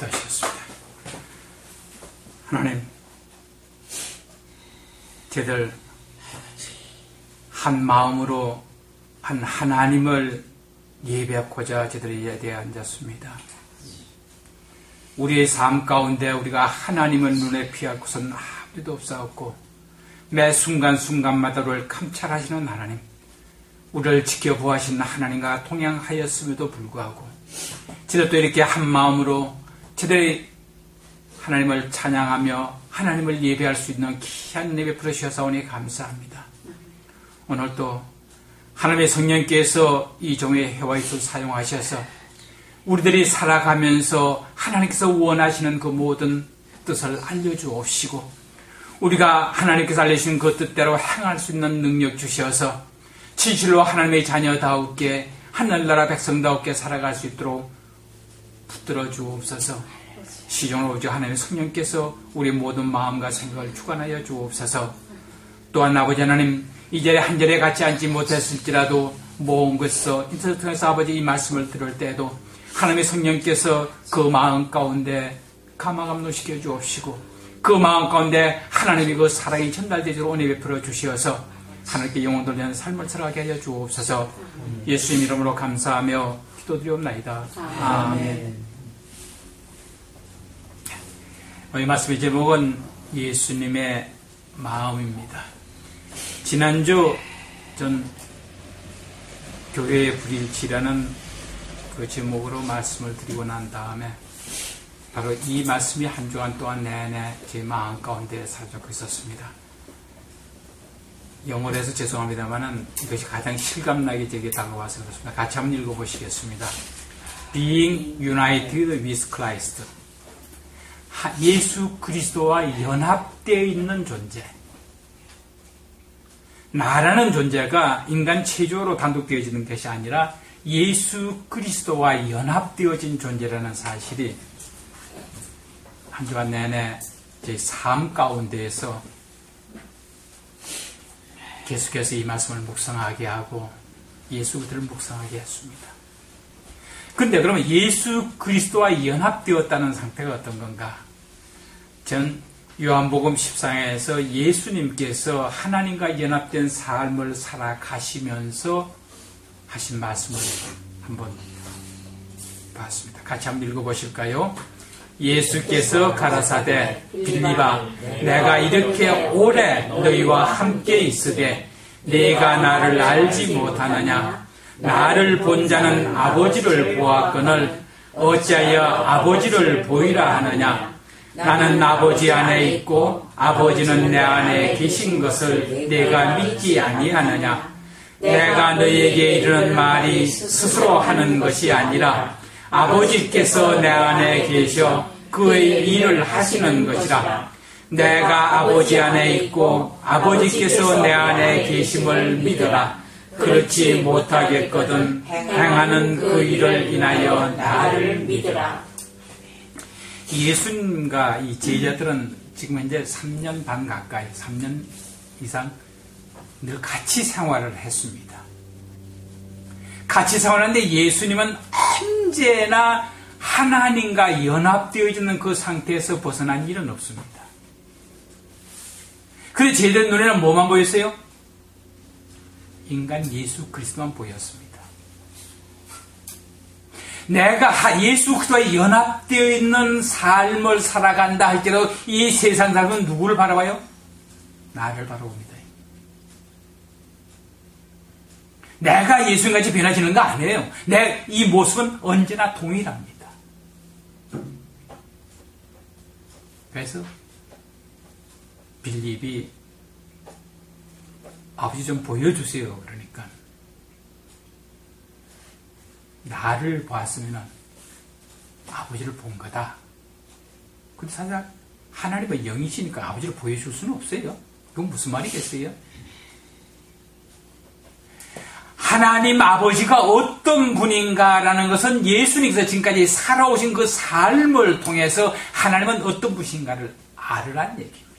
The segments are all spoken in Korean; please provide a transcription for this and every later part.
기도하셨습니다. 하나님, 저들 한 마음으로 한 하나님을 예배하고자 저들이 자리에 앉았습니다. 우리의 삶 가운데 우리가 하나님을 눈에 피할 곳은 아무도 없사옵고 매 순간순간마다를 감찰하시는 하나님 우리를 지켜보아하시는 하나님과 동행하였음에도 불구하고 저들도 이렇게 한 마음으로 저들이 하나님을 찬양하며 하나님을 예배할 수 있는 귀한 예배 부르셔서오니 감사합니다. 오늘도 하나님의 성령께서 이 종의 해와 있을 사용하셔서 우리들이 살아가면서 하나님께서 원하시는 그 모든 뜻을 알려주옵시고 우리가 하나님께서 알려주신 그 뜻대로 행할 수 있는 능력 주셔서 진실로 하나님의 자녀다우게 하늘나라 백성다우게 살아갈 수 있도록 붙들어 주옵소서. 시종을 오직 하나님의 성령께서 우리 모든 마음과 생각을 주관하여 주옵소서. 또한 아버지 하나님 이 자리에 한 자리에 같이 앉지 못했을지라도 모은 것에서 인터넷 통해서 아버지 이 말씀을 들을 때에도 하나님의 성령께서 그 마음 가운데 감화감노시켜 주옵시고 그 마음 가운데 하나님의 그 사랑이 전달되도록 은혜 베풀어 주시어서 하나님께 영혼 돌리는 삶을 살아가게 하여 주옵소서. 예수님 이름으로 감사하며 기도드리옵나이다. 아멘. 이 말씀의 제목은 예수님의 마음입니다. 지난주 전 교회의 불일치라는 그 제목으로 말씀을 드리고 난 다음에 바로 이 말씀이 한 주간 동안 내내 제 마음 가운데 사라졌고 있었습니다. 영어로 해서 죄송합니다만은 이것이 가장 실감나게 제게 다가와서 그렇습니다. 같이 한번 읽어보시겠습니다. Being united with Christ. 예수 그리스도와 연합되어 있는 존재. 나라는 존재가 인간 체조로 단독되어지는 것이 아니라 예수 그리스도와 연합되어진 존재라는 사실이 한 주간 내내 제 삶 가운데에서 계속해서 이 말씀을 묵상하게 하고 예수 그들을 묵상하게 했습니다. 근데 그러면 예수 그리스도와 연합되었다는 상태가 어떤 건가? 전 요한복음 14장에서 예수님께서 하나님과 연합된 삶을 살아가시면서 하신 말씀을 한번 봤습니다. 같이 한번 읽어보실까요? 예수께서 가라사대 빌리바 내가 이렇게 오래 너희와 함께 있으되 네가 나를 알지 못하느냐? 나를 본 자는 아버지를 보았거늘 어찌하여 아버지를 보이라 하느냐? 나는 아버지 안에 있고 아버지는 내 안에 계신 것을 내가 믿지 아니하느냐? 내가 너희에게 이르는 말이 스스로 하는 것이 아니라 아버지께서 내 안에 계셔 그의 일을 하시는 것이라. 내가 아버지 안에 있고 아버지께서 내 안에 계심을 믿어라. 그렇지 못하겠거든 행하는 그 일을 인하여 나를 믿으라. 예수님과 이 제자들은 지금 현재 3년 반 가까이, 3년 이상 늘 같이 생활을 했습니다. 같이 생활하는데 예수님은 언제나 하나님과 연합되어 있는 그 상태에서 벗어난 일은 없습니다. 그런데 제자들 눈에는 뭐만 보였어요? 인간 예수 그리스도만 보였습니다. 내가 예수 그리스도와 연합되어 있는 삶을 살아간다 할때도 이 세상 사람은 누구를 바라봐요? 나를 바라봅니다. 내가 예수님같이 변하시는 거 아니에요. 내 이 모습은 언제나 동일합니다. 그래서 빌립이 아버지 좀 보여주세요. 그러니까 나를 봤으면 아버지를 본 거다. 근데 사실 하나님의 영이시니까 아버지를 보여줄 수는 없어요. 그건 무슨 말이겠어요? 하나님 아버지가 어떤 분인가라는 것은 예수님께서 지금까지 살아오신 그 삶을 통해서 하나님은 어떤 분인가를 알으란 얘기입니다.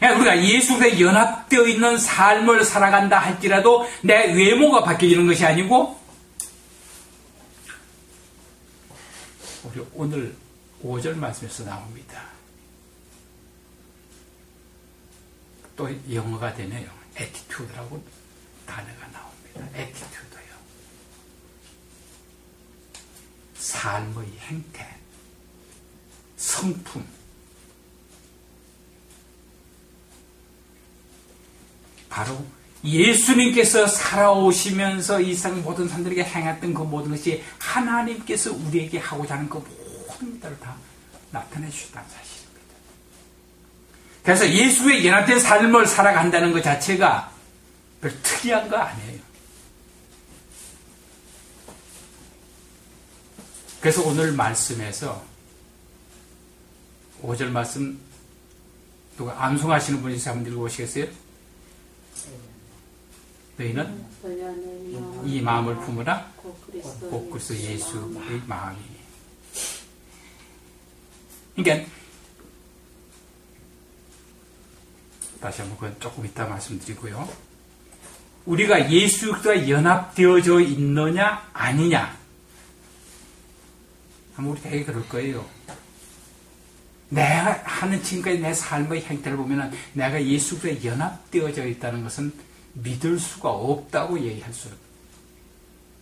우리가 예수에 연합되어 있는 삶을 살아간다 할지라도 내 외모가 바뀌는 것이 아니고 우리 오늘 5절 말씀에서 나옵니다. 또 영어가 되네요. 에티튜드라고 단어가 나옵니다. 에티튜드요. 삶의 행태, 성품, 바로 예수님께서 살아오시면서 이상 모든 사람들에게 행했던 그 모든 것이 하나님께서 우리에게 하고자 하는 그 모든 것들을 다 나타내 주셨다는 사실입니다. 그래서 예수의 연합된 삶을 살아간다는 것 자체가 별 특이한 거 아니에요. 그래서 오늘 말씀에서 5절 말씀 누가 암송하시는 분이 한번 읽어보시겠어요? 너희는 이 마음을 품으라 곧 그리스도 예수의 마음이니 그러니까 다시 한번 그건 조금 이따 말씀드리고요 우리가 예수과 연합되어져 있느냐 아니냐 아마 우리 되게 그럴 거예요 내가 하는 지금까지 내 삶의 행태를 보면 내가 예수과 연합되어져 있다는 것은 믿을 수가 없다고 얘기할 수,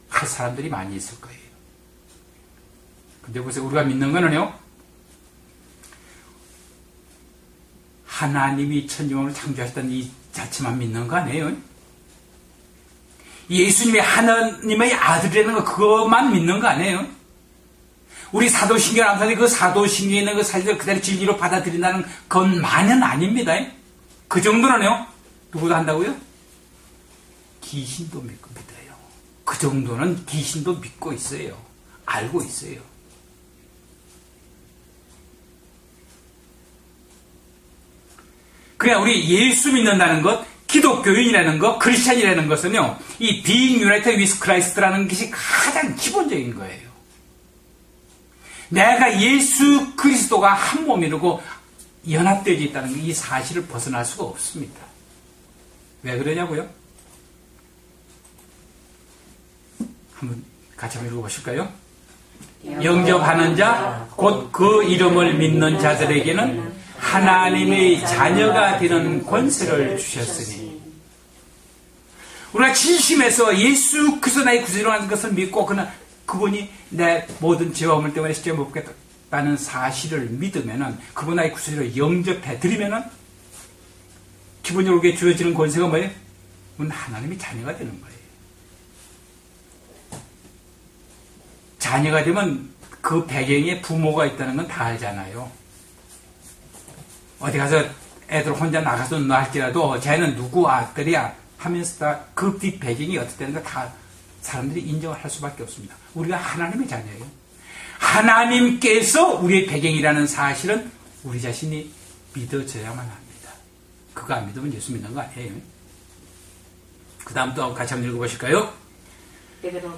할 사람들이 많이 있을 거예요. 근데 보세요. 우리가 믿는 거는요, 하나님이 천지만을 창조하셨다는 이 자체만 믿는 거 아니에요? 예수님이 하나님의 아들이라는 거, 그것만 믿는 거 아니에요? 우리 사도신경 암산이 그 사도신경에 있는 그 사실을 그대로 진리로 받아들인다는 것만은 아닙니다. 그 정도는요, 누구도 한다고요? 귀신도 믿고 믿어요. 그 정도는 귀신도 믿고 있어요. 알고 있어요. 그냥 우리 예수 믿는다는 것, 기독교인이라는 것, 크리스찬이라는 것은요, 이 being united with Christ라는 것이 가장 기본적인 거예요. 내가 예수 그리스도가 한 몸이라고 연합되어 있다는 이 사실을 벗어날 수가 없습니다. 왜 그러냐고요? 한번 같이 한번 읽어보실까요? 영접하는 자, 곧 그 이름을 믿는 자들에게는 하나님의 자녀가 되는 권세를 주셨으니. 우리가 진심에서 예수 그리스도 나의 구주로 하는 것을 믿고 그는 그분이 내 모든 죄와 허물 때문에 십자가 못 받겠다는 사실을 믿으면은 그분 나의 구주로 영접해 드리면은 기본적으로 주어지는 권세가 뭐예요? 그건 하나님의 자녀가 되는 거예요. 자녀가 되면 그 배경에 부모가 있다는 건 다 알잖아요. 어디 가서 애들 혼자 나가서 놀지라도 쟤는 누구 아들이야 하면서 다 그 뒷 배경이 어떻게 되는가 다 사람들이 인정을 할 수밖에 없습니다. 우리가 하나님의 자녀예요. 하나님께서 우리의 배경이라는 사실은 우리 자신이 믿어져야만 합니다. 그거 안 믿으면 예수 믿는 거 아니에요. 그 다음 또 같이 한번 읽어보실까요?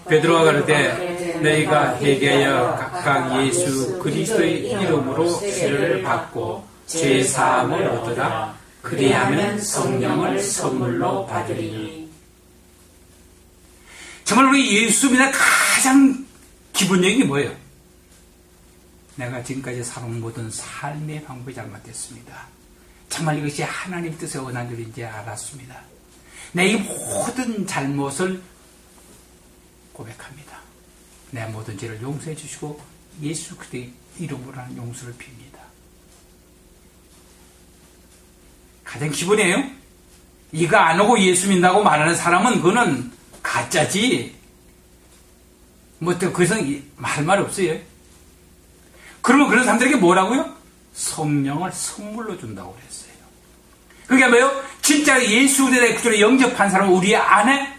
베드로가 가르되 너희가 회개하여 각각 예수 그리스도의 이름으로 세례를 받고 죄 사함을 얻으라 그리하면 성령을 선물로 받으리니 정말 우리 예수 믿는 가장 기본적인 게 뭐예요? 내가 지금까지 살아온 모든 삶의 방법이 잘못됐습니다. 정말 이것이 하나님 뜻의 원한 일인지 알았습니다. 내 이 모든 잘못을 고백합니다. 내 모든 죄를 용서해 주시고 예수 그리스도의 이름으로 하는 용서를 빕니다. 가장 기본이에요. 이거 안 오고 예수 믿는다고 말하는 사람은 그거는 가짜지. 뭐또 그래서 말말 없어요. 그러면 그런 사람들에게 뭐라고요? 성령을 선물로 준다고 그랬어요. 그게 뭐예요? 진짜 예수 그리스도의 구주를 영접한 사람은 우리 안에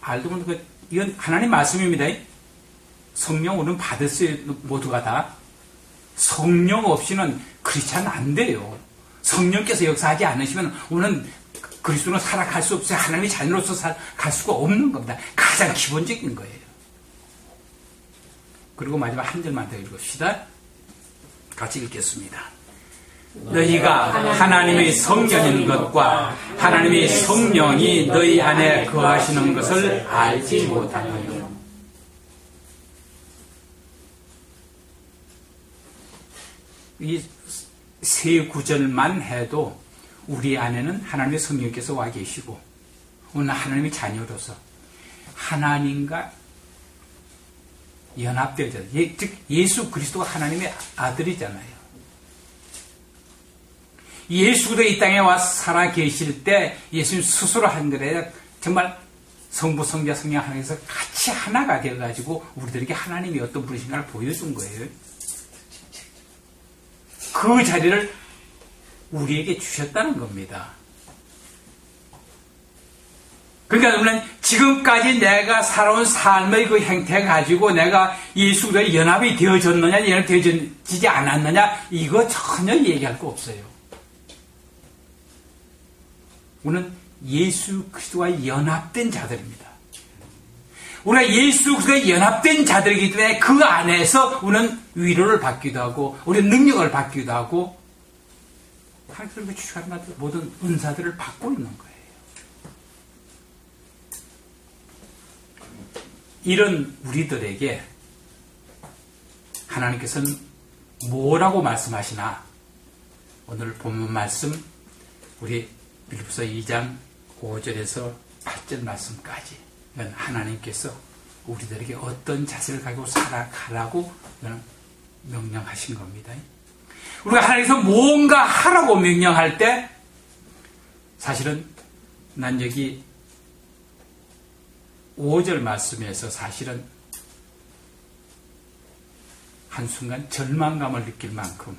알도 모르는 그 이건 하나님 말씀입니다. 성령 우리는 받았어요. 모두가 다. 성령 없이는 크리스찬 안 돼요. 성령께서 역사하지 않으시면 우리는 그리스도는 살아갈 수 없어요. 하나님의 자녀로서 살아갈 수가 없는 겁니다. 가장 기본적인 거예요. 그리고 마지막 한 절만 더 읽읍시다. 같이 읽겠습니다. 너희가 하나님의 성령인 것과 하나님의 성령이 너희 안에 거하시는 것을 알지 못하느냐. 이 세 구절만 해도 우리 안에는 하나님의 성령께서 와 계시고 오늘 하나님의 자녀로서 하나님과 연합되어져 예, 즉 예수 그리스도가 하나님의 아들이잖아요. 예수도 이 땅에 와 살아 계실 때 예수님 스스로 한 거래 정말 성부, 성자, 성령 하나님께서 같이 하나가 되어가지고 우리들에게 하나님이 어떤 분이신가를 보여준 거예요. 그 자리를 우리에게 주셨다는 겁니다. 그러니까 우리는 지금까지 내가 살아온 삶의 그 행태 가지고 내가 예수가 연합이 되어졌느냐, 연합되어지지 않았느냐, 이거 전혀 얘기할 거 없어요. 우리는 예수 그리스도와 연합된 자들입니다. 우리가 예수 그리스도와 연합된 자들이기 때문에 그 안에서 우리는 위로를 받기도 하고 우리는 능력을 받기도 하고 하나님께 주시는 모든 은사들을 받고 있는 거예요. 이런 우리들에게 하나님께서는 뭐라고 말씀하시나 오늘 본문 말씀 우리 빌립서 2장 5절에서 8절 말씀까지 하나님께서 우리들에게 어떤 자세를 가지고 살아가라고 명령하신 겁니다. 우리가 하나님께서 뭔가 하라고 명령할 때 사실은 난 여기 5절 말씀에서 사실은 한순간 절망감을 느낄 만큼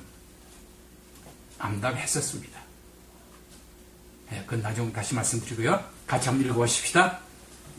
암담했었습니다. 네, 그건 나중 다시 말씀드리고요. 같이 한번 읽어보십시다.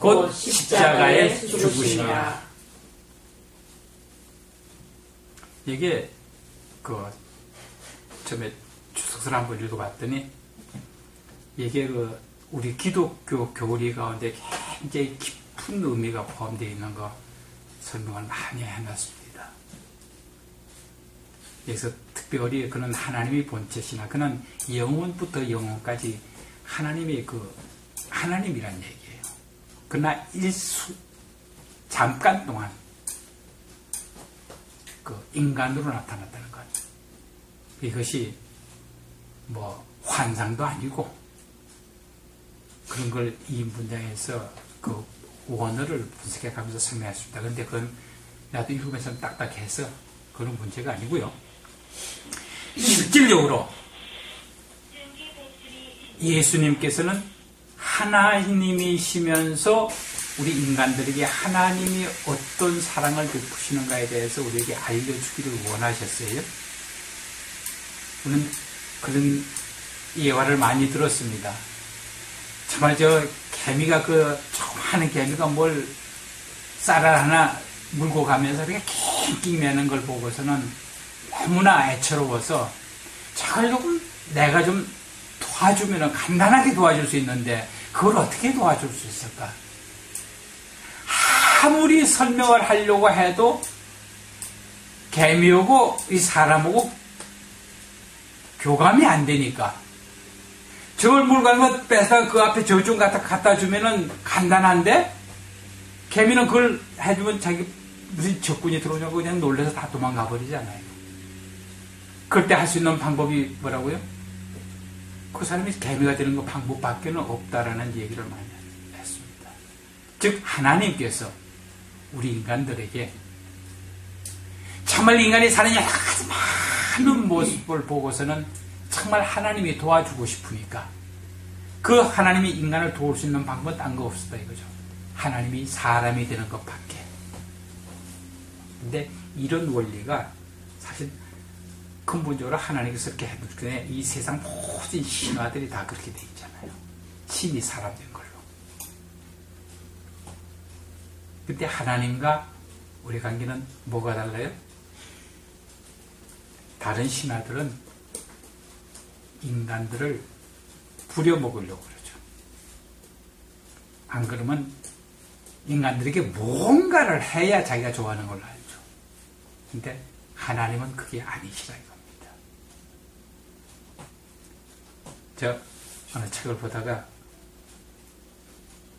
곧 십자가에 죽으시냐. 이게 그 처음에 주석서를 한번 읽어봤더니 이게 그 우리 기독교 교리 가운데 굉장히 깊은 의미가 포함되어 있는 거 설명을 많이 해놨습니다. 그래서 특별히 그는 하나님의 본체시나 그는 영원부터 영원까지 하나님의 그 하나님이란 얘기예요. 그러나 일수 잠깐 동안 그 인간으로 나타났다는 것. 이것이 뭐 환상도 아니고 그런 걸 이 문장에서 그 원어를 분석해 가면서 설명했습니다. 그런데 그건 나도 읽으면서 딱딱해서 그런 문제가 아니고요. 실질적으로 예수님께서는 하나님이시면서 우리 인간들에게 하나님이 어떤 사랑을 베푸시는가에 대해서 우리에게 알려주기를 원하셨어요. 저는 그런 예화를 많이 들었습니다. 정말 저 개미가 그 조그마한 개미가 뭘 쌀알 하나 물고 가면서 이렇게 낑낑 매는 걸 보고서는 너무나 애처로워서 저걸 조금 내가 좀 도와주면 간단하게 도와줄 수 있는데 그걸 어떻게 도와줄 수 있을까? 아무리 설명을 하려고 해도 개미하고 이 사람하고 교감이 안 되니까 저걸 물건을 빼서 그 앞에 저좀 갖다 주면은 간단한데 개미는 그걸 해주면 자기 무슨 적군이 들어오냐고 그냥 놀래서 다 도망가 버리잖아요. 그럴 때할 수 있는 방법이 뭐라고요? 그 사람이 개미가 되는 거 방법밖에 는 없다라는 얘기를 많이 했습니다. 즉 하나님께서 우리 인간들에게 정말 인간이 사는 여러 많은 모습을 보고서는 정말 하나님이 도와주고 싶으니까 그 하나님이 인간을 도울 수 있는 방법은 딴 거 없었다 이거죠. 하나님이 사람이 되는 것밖에. 근데 이런 원리가 사실 근본적으로 하나님께서 그렇게 해놓기 이 세상 모든 신화들이 다 그렇게 돼 있잖아요. 신이 사람 된 걸로. 그때 하나님과 우리 관계는 뭐가 달라요? 다른 신화들은 인간들을 부려먹으려고 그러죠. 안 그러면 인간들에게 뭔가를 해야 자기가 좋아하는 걸로 알죠. 근데 하나님은 그게 아니시라 저 어느 책을 보다가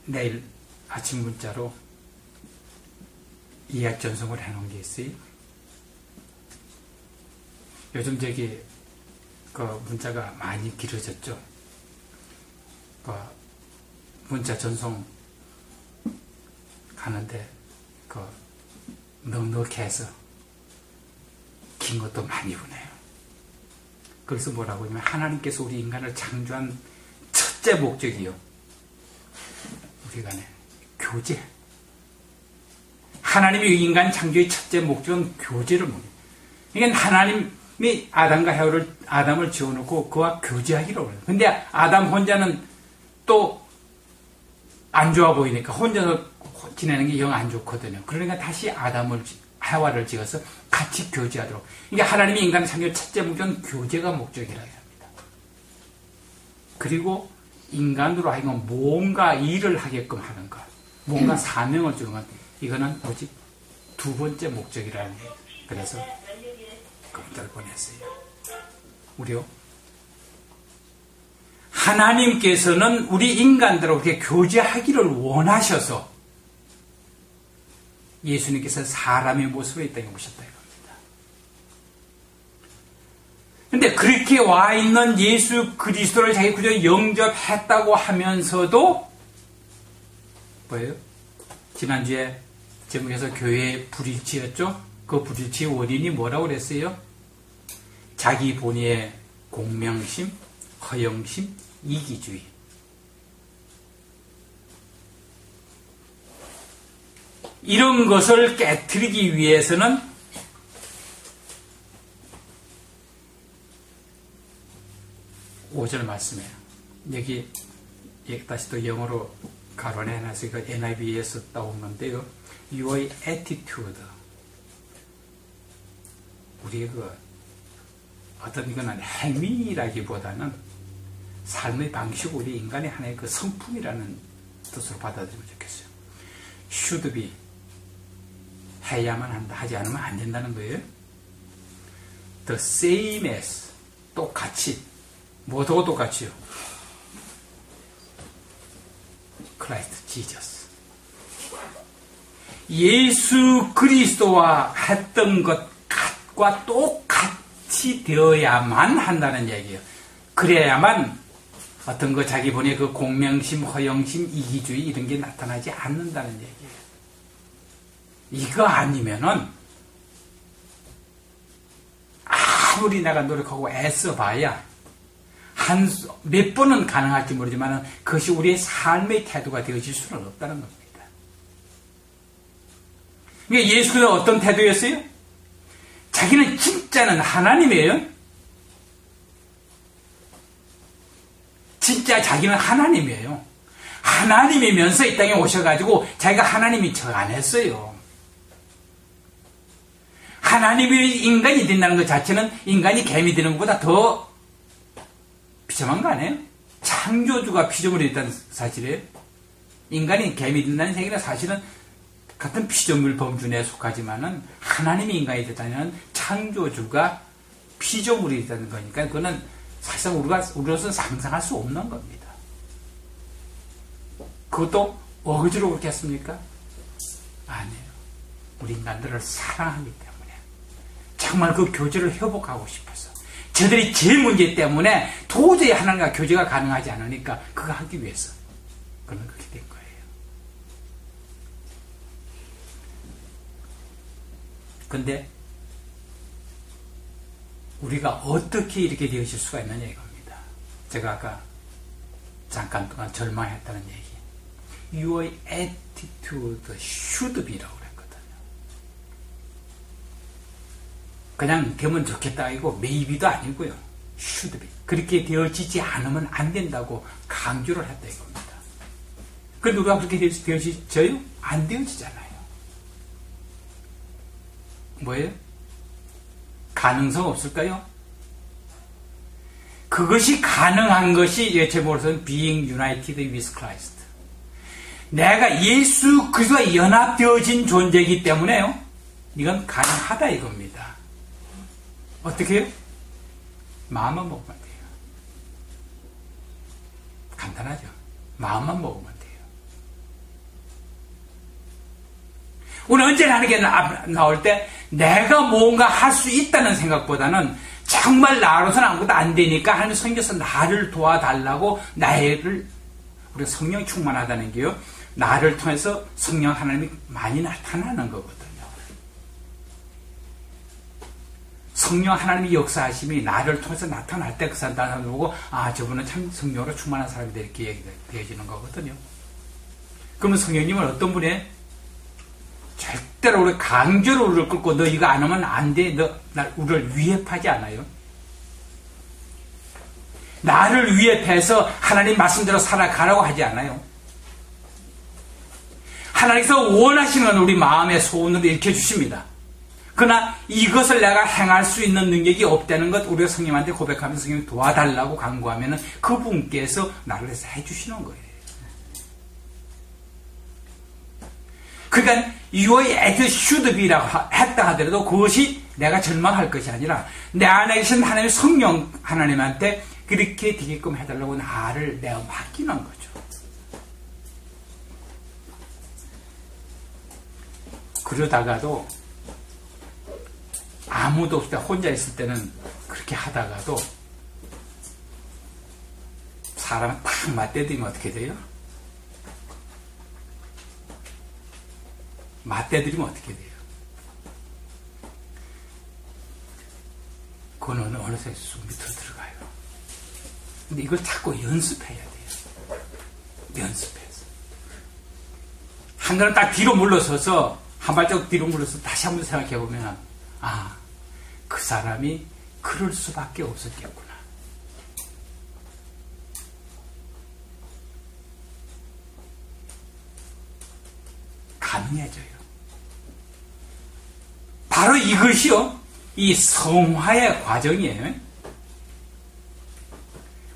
내일 아침 문자로 이약 전송을 해놓은 게 있어요. 요즘 저기 그 문자가 많이 길어졌죠. 그 문자 전송 가는데 그 넉넉해서 긴 것도 많이 보내요. 그래서 뭐라고 하냐면 하나님께서 우리 인간을 창조한 첫째 목적이요. 우리 간에 교제. 하나님이 인간 창조의 첫째 목적은 교제를 뭡니다. 이게 하나님이 아담과 헤어를 아담을 지어놓고 그와 교제하기로 그래요. 근데 아담 혼자는 또 안 좋아 보이니까 혼자서 지내는 게 영 안 좋거든요. 그러니까 다시 아담을 하와를 지어서 같이 교제하도록. 이게 하나님이 인간을 창조 첫째 목적은 교제가 목적이라고 합니다. 그리고 인간으로 하여금 뭔가 일을 하게끔 하는 것, 뭔가 사명을 주는 것, 이거는 오직 두 번째 목적이라는 거예요. 그래서 그것들 보냈어요. 우리요. 하나님께서는 우리 인간들하고 이렇게 교제하기를 원하셔서 예수님께서 사람의 이 땅에 오셨다 이겁니다. 근데 그렇게 와 있는 예수 그리스도를 자기 구조 영접했다고 하면서도 뭐예요? 지난주에 제목에서 교회에 불일치였죠? 그 불일치의 원인이 뭐라고 그랬어요? 자기 본의의 공명심, 허영심, 이기주의. 이런 것을 깨뜨리기 위해서는 오절 말씀에 여기 다시 또 영어로 가론해 놔서 이거 NIV에서 따온 건데요. Your attitude. 우리의 그 어떤 이거는 행위라기보다는 삶의 방식, 우리 인간의 하나의 그 성품이라는 뜻으로 받아들이면 좋겠어요. should be 해야만 한다 하지 않으면 안 된다는 거예요. The same as 똑같이 뭐도 똑같이요. Christ Jesus 예수 그리스도와 했던 것과 똑같이 되어야만 한다는 얘기예요. 그래야만 어떤 거 자기 본의 그 공명심, 허영심, 이기주의 이런 게 나타나지 않는다는 얘기예요. 이거 아니면은 아무리 내가 노력하고 애써봐야 한 몇 번은 가능할지 모르지만 그것이 우리의 삶의 태도가 되어질 수는 없다는 겁니다. 그러니까 예수는 어떤 태도였어요? 자기는 진짜는 하나님이에요. 진짜 자기는 하나님이에요. 하나님이면서 이 땅에 오셔가지고 자기가 하나님인 척안 했어요. 하나님이 인간이 된다는 것 자체는 인간이 개미 되는 것보다 더 비참한 거 아니에요? 창조주가 피조물이 있다는 사실이에요. 인간이 개미 된다는 얘기는 사실은 같은 피조물 범준에 속하지만은 하나님이 인간이 됐다는 창조주가 피조물이 있다는 거니까 그거는 사실상 우리가 우리로서는 상상할 수 없는 겁니다. 그것도 억지로 그렇게 했습니까? 아니에요. 우리 인간들을 사랑하기 때문에. 정말 그 교제를 회복하고 싶어서 저들이 제 문제 때문에 도저히 하나님과 교제가 가능하지 않으니까 그거 하기 위해서 그런 그렇게 된 거예요. 근데 우리가 어떻게 이렇게 되어질 수가 있느냐 이겁니다. 제가 아까 잠깐 동안 절망했다는 얘기. Your attitude should be라고 그냥 되면 좋겠다 이고 메이비도 아니고요. 슈드비. 그렇게 되어지지 않으면 안 된다고 강조를 했다 이겁니다. 그 누가 그렇게 되어지져요? 안 되어지잖아요. 뭐예요? 가능성 없을까요? 그것이 가능한 것이 예, 제목으로서는 being united with Christ. 내가 예수 그리스도와 연합되어진 존재이기 때문에요. 이건 가능하다 이겁니다. 어떻게 해요? 마음만 먹으면 돼요. 간단하죠. 마음만 먹으면 돼요. 우리 언제나 하는 게 나올 때 내가 뭔가 할 수 있다는 생각보다는 정말 나로서는 아무것도 안 되니까 하나님 성경에서 나를 도와달라고 나를 우리가 성령 충만하다는 게요. 나를 통해서 성령 하나님이 많이 나타나는 거거든요. 성령 하나님이 역사하심이 나를 통해서 나타날 때그 사람 보고 아 저분은 참 성령으로 충만한 사람이 이렇게 되어지는 거거든요. 그러면 성령님은 어떤 분이 절대로 우리 강제로 우리를 끌고 너 이거 안 하면 안 돼. 너 나, 우리를 위협하지 않아요. 나를 위협해서 하나님 말씀대로 살아가라고 하지 않아요. 하나님께서 원하시는 건 우리 마음의 소원으로 일으켜 주십니다. 그러나 이것을 내가 행할 수 있는 능력이 없다는 것 우리가 성님한테 고백하면서 성님 도와달라고 강구하면 그분께서 나를 해서 해주시는 거예요. 그러니까 your act should be라고 했다 하더라도 그것이 내가 절망할 것이 아니라 내 안에 계신 하나님의 성령 하나님한테 그렇게 되게끔 해달라고 나를 내가 맡기는 거죠. 그러다가도 아무도 없을 때 혼자 있을 때는 그렇게 하다가도 사람 딱 맞대들면 어떻게 돼요? 맞대들이면 어떻게 돼요? 그거는 어느새 쑥 밑으로 들어가요. 근데 이걸 자꾸 연습해야 돼요. 연습해서. 한 걸음 딱 뒤로 물러서서 한 발자국 뒤로 물러서 다시 한번 생각해 보면 아, 그 사람이 그럴 수밖에 없었겠구나. 가능해져요. 바로 이것이요. 이 성화의 과정이에요.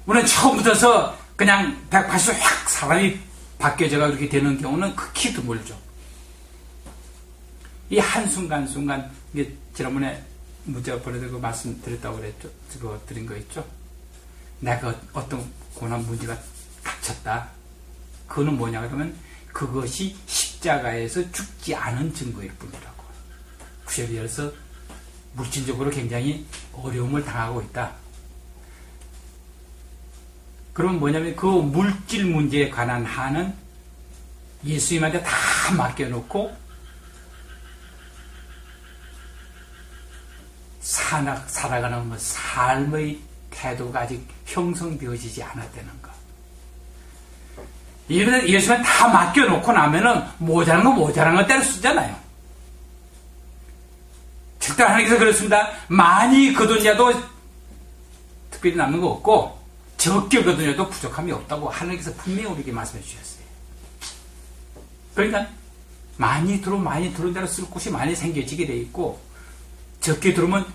우리는 처음부터서 그냥 180도 확 사람이 바뀌어져가 그렇게 되는 경우는 극히 드물죠. 이 한순간순간, 이게 지난번에 문자 보내드리고 말씀드렸다고 그랬죠. 그거 드린 거 있죠. 내가 어떤 고난 문제가 닥쳤다. 그거는 뭐냐 그러면 그것이 십자가에서 죽지 않은 증거일 뿐이라고. 구절이어서 물질적으로 굉장히 어려움을 당하고 있다. 그럼 뭐냐면 그 물질 문제에 관한 한은 예수님한테 다 맡겨놓고 사나, 살아가는 뭐 삶의 태도가 아직 형성되어지지 않았다는 것. 이런 예수님 다 맡겨놓고 나면은 모자란 거 모자란 거 때려 쓰잖아요. 특단 하나님께서 그렇습니다. 많이 거둔 자도 특별히 남는 거 없고 적게 거둔 자도 부족함이 없다고 하나님께서 분명히 우리에게 말씀해 주셨어요. 그러니까 많이 들어 많이 들어온 대로 쓸 곳이 많이 생겨지게 돼 있고 적게 들으면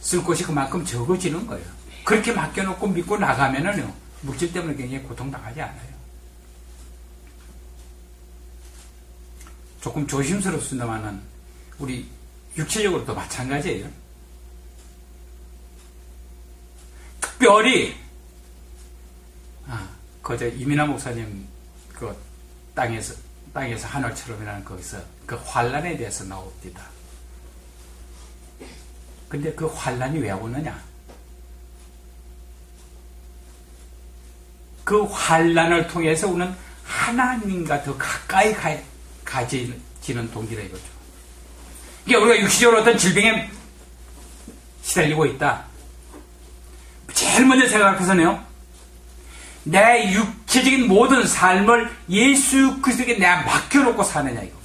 쓸 곳이 그만큼 적어지는 거예요. 그렇게 맡겨놓고 믿고 나가면은요, 물질 때문에 굉장히 고통당하지 않아요. 조금 조심스럽습니다만은, 우리 육체적으로도 마찬가지예요. 특별히, 아, 그저 이민아 목사님 그 땅에서, 땅에서 하늘처럼이라는 거기서 그 환란에 대해서 나옵니다. 근데 그 환란이 왜 오느냐? 그 환란을 통해서 우리는 하나님과 더 가까이 가, 가지는 동기라 이거죠. 이게 우리가 육시적으로 어떤 질병에 시달리고 있다. 제일 먼저 생각할 것은요. 내 육체적인 모든 삶을 예수 그리스도에게 내가 맡겨놓고 사느냐 이거.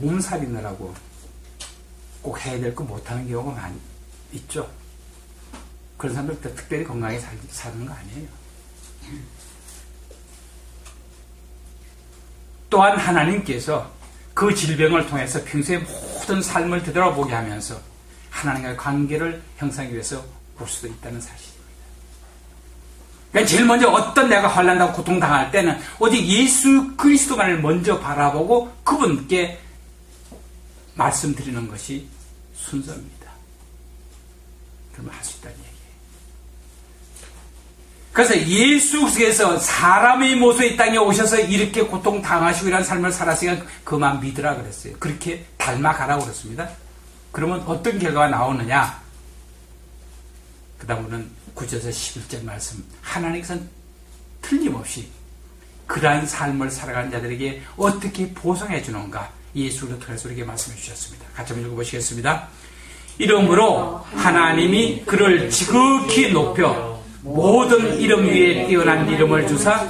몸살이느라고 꼭 해야 될 거 못하는 경우가 많이 있죠. 그런 사람들 특별히 건강하게 살, 사는 거 아니에요. 또한 하나님께서 그 질병을 통해서 평소에 모든 삶을 되돌아보게 하면서 하나님과의 관계를 형성하기 위해서 볼 수도 있다는 사실입니다. 그러니까 제일 먼저 어떤 내가 환란당고 고통당할 때는 오직 예수 그리스도만을 먼저 바라보고 그분께 말씀드리는 것이 순서입니다. 그러면 할 수 있다는 얘기예요. 그래서 예수께서 사람의 모습의 이 땅에 오셔서 이렇게 고통 당하시고 이런 삶을 살았으니까 그만 믿으라 그랬어요. 그렇게 닮아가라고 그랬습니다. 그러면 어떤 결과가 나오느냐? 그 다음은 9절에서 11절 말씀. 하나님께서는 틀림없이 그러한 삶을 살아가는 자들에게 어떻게 보상해 주는가? 예수를 통해서 우리에게 말씀해 주셨습니다. 같이 한번 읽어보시겠습니다. 이름으로 하나님이 그를 지극히 높여 모든 이름 위에 뛰어난 이름을 주사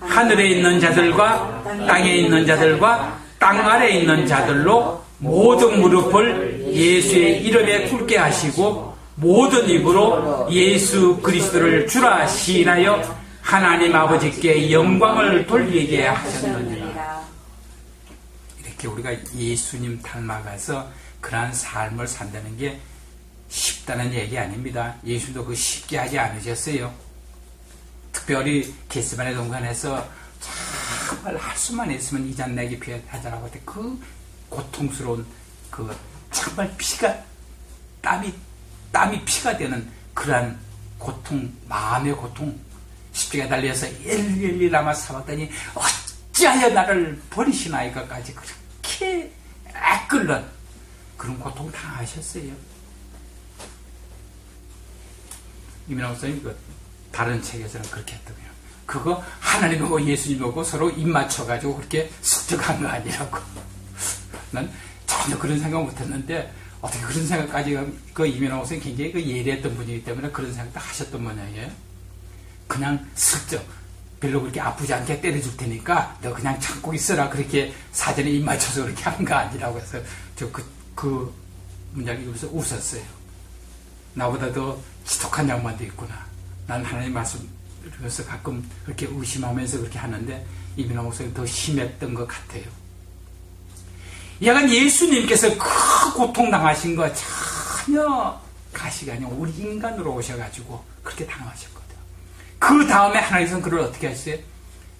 하늘에 있는 자들과 땅에 있는 자들과 땅 아래 있는 자들로 모든 무릎을 예수의 이름에 꿇게 하시고 모든 입으로 예수 그리스도를 주라 시인하여 하나님 아버지께 영광을 돌리게 하셨느니라. 이렇게 우리가 예수님 닮아가서 그러한 삶을 산다는 게 쉽다는 얘기 아닙니다. 예수도 그 쉽게 하지 않으셨어요. 특별히 게스만의 동산에서 정말 할 수만 있으면 이잔 내게 피하자라고 할 때 그 고통스러운 그 정말 피가 땀이 땀이 피가 되는 그러한 고통 마음의 고통 십자가 달려서 일일이 남아 사봤더니 어찌하여 나를 버리시나이까까지 그렇게 애끓는 그런 고통 당하셨어요. 이민호 선생님 그 다른 책에서는 그렇게 했더군요. 그거 하나님하고 예수님하고 서로 입 맞춰가지고 그렇게 습득한 거 아니라고. 난 전혀 그런 생각 못했는데 어떻게 그런 생각까지 그 이민호 선생님 굉장히 그 예리했던 분이기 때문에 그런 생각도 하셨던 모양이에요. 그냥 슬쩍 별로 그렇게 아프지 않게 때려줄 테니까 너 그냥 참고 있어라 그렇게 사전에 입 맞춰서 그렇게 한 거 아니라고 해서 저 그 그 문장 읽으면서 웃었어요. 나보다 더 지독한 양반도 있구나. 난 하나님 말씀에서 가끔 그렇게 의심하면서 그렇게 하는데 이민호 목사님 더 심했던 것 같아요. 약간 예수님께서 그 고통 당하신 거 전혀 가시가 아니고 우리 인간으로 오셔가지고 그렇게 당하셨거든요. 그 다음에 하나님께서는 그를 어떻게 하셨어요?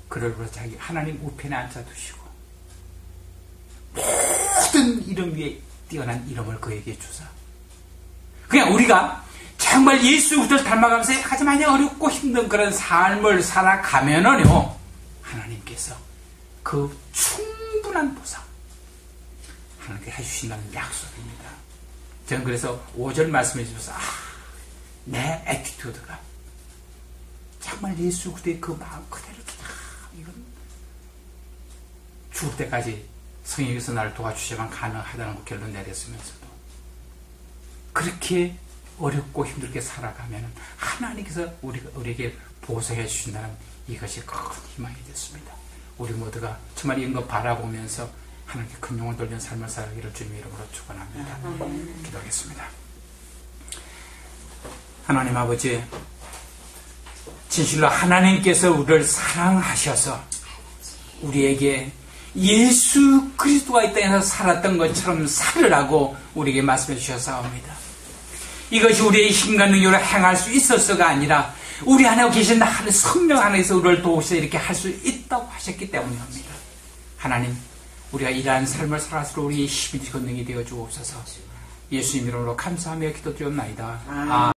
그를 자기 하나님 우편에 앉아 두시고 모든 이름 위에 뛰어난 이름을 그에게 주사. 그냥 우리가 정말 예수 그리스도를 닮아가면서 하지만 어렵고 힘든 그런 삶을 살아가면은요 하나님께서 그 충분한 보상 하나님께 해주신다는 약속입니다. 저는 그래서 5절 말씀해 주셔서 아, 내 에티튜드가 정말 예수 그리스도의 그 마음 그대로 이건 죽을 때까지 성령께서 나를 도와주셔야만 가능하다는 결론 내렸으면서도 그렇게 어렵고 힘들게 살아가면 하나님께서 우리, 우리에게 보석해 주신다는 이것이 큰 희망이 됐습니다. 우리 모두가 정말 이런 거 바라보면서 하나님께 큰 영혼 돌리는 삶을 살기를 주님의 이름으로 축원합니다. 기도하겠습니다. 하나님 아버지 진실로 하나님께서 우리를 사랑하셔서 우리에게 예수 그리스도가 이 땅에서 살았던 것처럼 살으라고 우리에게 말씀해 주셔서옵니다. 이것이 우리의 힘과 능력으로 행할 수 있었어가 아니라 우리 안에 계신 성령 안에서 우리를 도우셔 이렇게 할 수 있다고 하셨기 때문입니다. 하나님, 우리가 이러한 삶을 살아서 우리의 힘이 건능이 되어 주옵소서. 예수님 이름으로 감사하며 기도드렸나이다. 아.